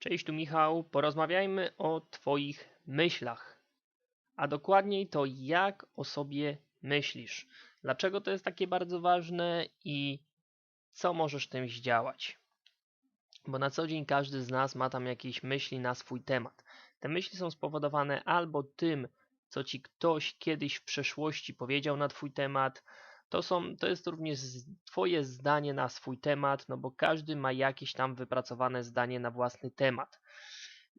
Cześć, tu Michał. Porozmawiajmy o Twoich myślach, a dokładniej to, jak o sobie myślisz. Dlaczego to jest takie bardzo ważne i co możesz tym zdziałać? Bo na co dzień każdy z nas ma tam jakieś myśli na swój temat. Te myśli są spowodowane albo tym, co ci ktoś kiedyś w przeszłości powiedział na Twój temat, to, są, to jest również Twoje zdanie na swój temat, no bo każdy ma jakieś tam wypracowane zdanie na własny temat.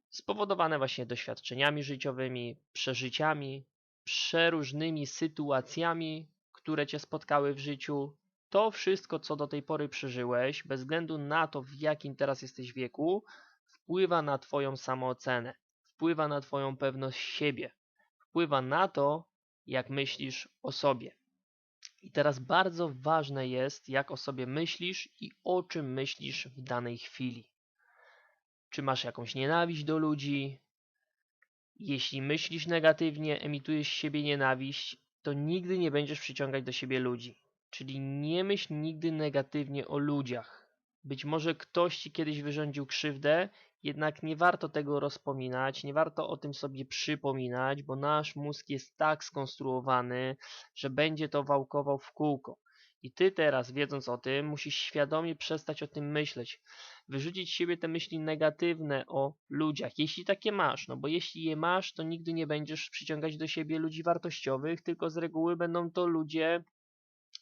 Spowodowane właśnie doświadczeniami życiowymi, przeżyciami, przeróżnymi sytuacjami, które Cię spotkały w życiu. To wszystko, co do tej pory przeżyłeś, bez względu na to, w jakim teraz jesteś wieku, wpływa na Twoją samoocenę, wpływa na Twoją pewność siebie, wpływa na to, jak myślisz o sobie. I teraz bardzo ważne jest, jak o sobie myślisz i o czym myślisz w danej chwili. Czy masz jakąś nienawiść do ludzi? Jeśli myślisz negatywnie, emitujesz z siebie nienawiść, to nigdy nie będziesz przyciągać do siebie ludzi. Czyli nie myśl nigdy negatywnie o ludziach. Być może ktoś ci kiedyś wyrządził krzywdę jednak nie warto tego rozpominać, nie warto o tym sobie przypominać, bo nasz mózg jest tak skonstruowany, że będzie to wałkował w kółko. I ty teraz, wiedząc o tym, musisz świadomie przestać o tym myśleć. Wyrzucić z siebie te myśli negatywne o ludziach, jeśli takie masz. No bo jeśli je masz, to nigdy nie będziesz przyciągać do siebie ludzi wartościowych, tylko z reguły będą to ludzie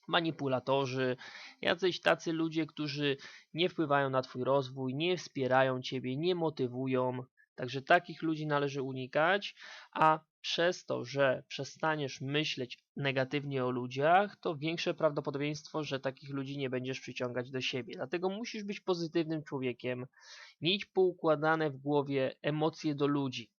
manipulatorzy, jacyś tacy ludzie, którzy nie wpływają na Twój rozwój, nie wspierają Ciebie, nie motywują. Także takich ludzi należy unikać, a przez to, że przestaniesz myśleć negatywnie o ludziach, to większe prawdopodobieństwo, że takich ludzi nie będziesz przyciągać do siebie. Dlatego musisz być pozytywnym człowiekiem, mieć poukładane w głowie emocje do ludzi,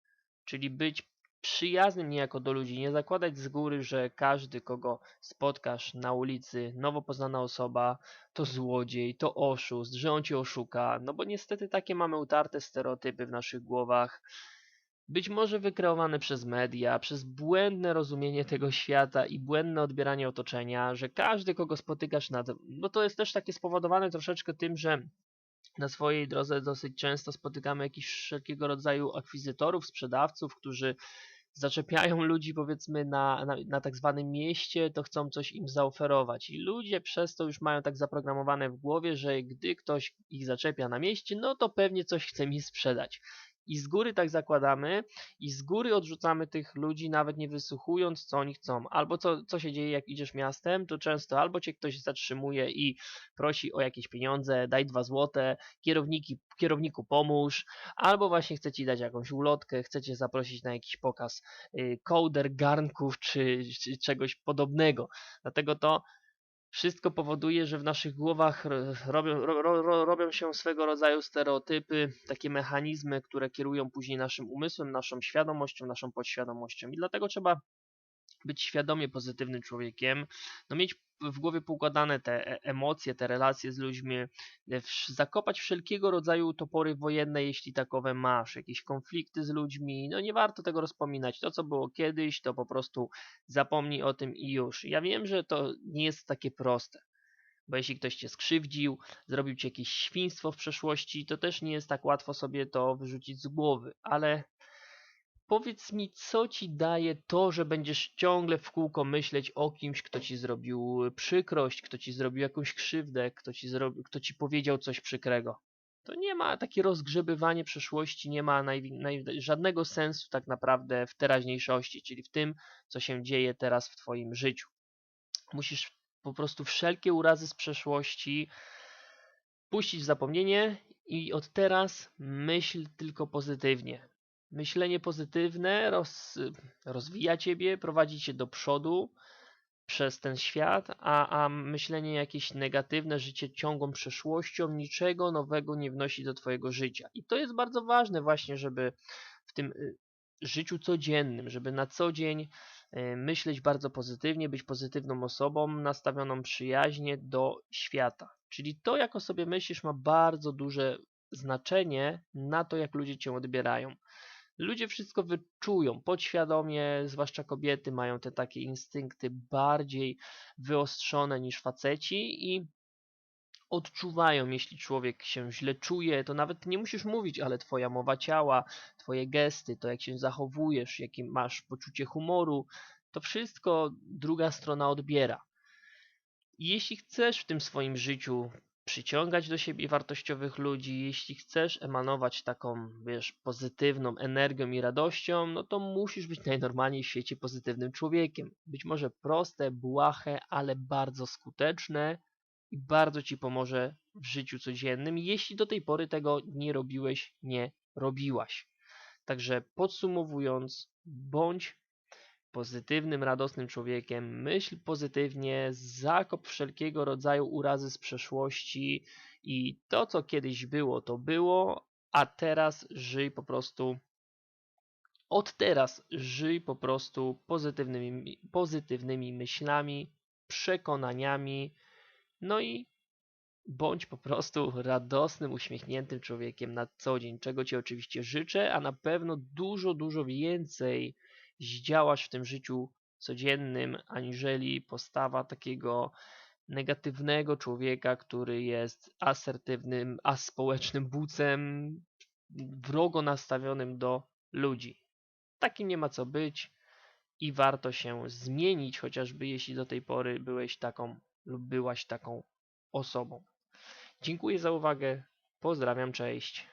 czyli być przyjaznym niejako do ludzi, nie zakładać z góry, że każdy, kogo spotkasz na ulicy, nowo poznana osoba, to złodziej, to oszust, że on cię oszuka, no bo niestety takie mamy utarte stereotypy w naszych głowach. Być może wykreowane przez media, przez błędne rozumienie tego świata i błędne odbieranie otoczenia, że każdy, kogo spotykasz na no to jest też takie spowodowane troszeczkę tym, że na swojej drodze dosyć często spotykamy jakichś wszelkiego rodzaju akwizytorów, sprzedawców, którzy zaczepiają ludzi powiedzmy na, na, na tak zwanym mieście, to chcą coś im zaoferować. I ludzie przez to już mają tak zaprogramowane w głowie, że gdy ktoś ich zaczepia na mieście, no to pewnie coś chce mi sprzedać. I z góry tak zakładamy i z góry odrzucamy tych ludzi, nawet nie wysłuchując, co oni chcą. Albo co, co się dzieje, jak idziesz miastem, to często albo cię ktoś zatrzymuje i prosi o jakieś pieniądze, daj dwa złote, kierowniki, kierowniku pomóż, albo właśnie chce ci dać jakąś ulotkę, chce cię zaprosić na jakiś pokaz y, kołder, garnków czy, czy czegoś podobnego. Dlatego to wszystko powoduje, że w naszych głowach robią, ro, ro, robią się swego rodzaju stereotypy, takie mechanizmy, które kierują później naszym umysłem, naszą świadomością, naszą podświadomością. I dlatego trzeba być świadomie pozytywnym człowiekiem, no mieć w głowie poukładane te e, emocje, te relacje z ludźmi, e, zakopać wszelkiego rodzaju topory wojenne, jeśli takowe masz, jakieś konflikty z ludźmi, no nie warto tego rozpominać. To, co było kiedyś, to po prostu zapomnij o tym i już. Ja wiem, że to nie jest takie proste. Bo jeśli ktoś cię skrzywdził, zrobił ci jakieś świństwo w przeszłości, to też nie jest tak łatwo sobie to wyrzucić z głowy, ale Powiedz mi, co ci daje to, że będziesz ciągle w kółko myśleć o kimś, kto ci zrobił przykrość, kto ci zrobił jakąś krzywdę, kto ci, kto ci powiedział coś przykrego. To nie ma takie rozgrzebywanie przeszłości, nie ma naj, naj, żadnego sensu tak naprawdę w teraźniejszości, czyli w tym, co się dzieje teraz w twoim życiu. Musisz po prostu wszelkie urazy z przeszłości puścić w zapomnienie i od teraz myśl tylko pozytywnie. Myślenie pozytywne roz, rozwija ciebie, prowadzi cię do przodu przez ten świat, a, a myślenie jakieś negatywne, życie ciągłą przeszłością, niczego nowego nie wnosi do twojego życia. I to jest bardzo ważne właśnie, żeby w tym y, życiu codziennym, żeby na co dzień y, myśleć bardzo pozytywnie, być pozytywną osobą, nastawioną przyjaźnie do świata. Czyli to, jak o sobie myślisz, ma bardzo duże znaczenie na to, jak ludzie cię odbierają. Ludzie wszystko wyczują podświadomie, zwłaszcza kobiety mają te takie instynkty bardziej wyostrzone niż faceci i odczuwają, jeśli człowiek się źle czuje, to nawet nie musisz mówić, ale twoja mowa ciała, twoje gesty, to jak się zachowujesz, jakie masz poczucie humoru, to wszystko druga strona odbiera. Jeśli chcesz w tym swoim życiu przyciągać do siebie wartościowych ludzi, jeśli chcesz emanować taką, wiesz, pozytywną energią i radością, no to musisz być najnormalniej w świecie pozytywnym człowiekiem. Być może proste, błahe, ale bardzo skuteczne i bardzo ci pomoże w życiu codziennym, jeśli do tej pory tego nie robiłeś, nie robiłaś. Także podsumowując, bądź pozytywnym, radosnym człowiekiem, myśl pozytywnie, zakop wszelkiego rodzaju urazy z przeszłości i to, co kiedyś było, to było, a teraz żyj po prostu. Od teraz żyj po prostu pozytywnymi, pozytywnymi myślami, przekonaniami, no i bądź po prostu radosnym, uśmiechniętym człowiekiem na co dzień, czego Ci oczywiście życzę, a na pewno dużo, dużo więcej zdziałasz w tym życiu codziennym, aniżeli postawa takiego negatywnego człowieka, który jest asertywnym, aspołecznym bucem, wrogo nastawionym do ludzi. Takim nie ma co być i warto się zmienić, chociażby jeśli do tej pory byłeś taką lub byłaś taką osobą. Dziękuję za uwagę. Pozdrawiam, cześć.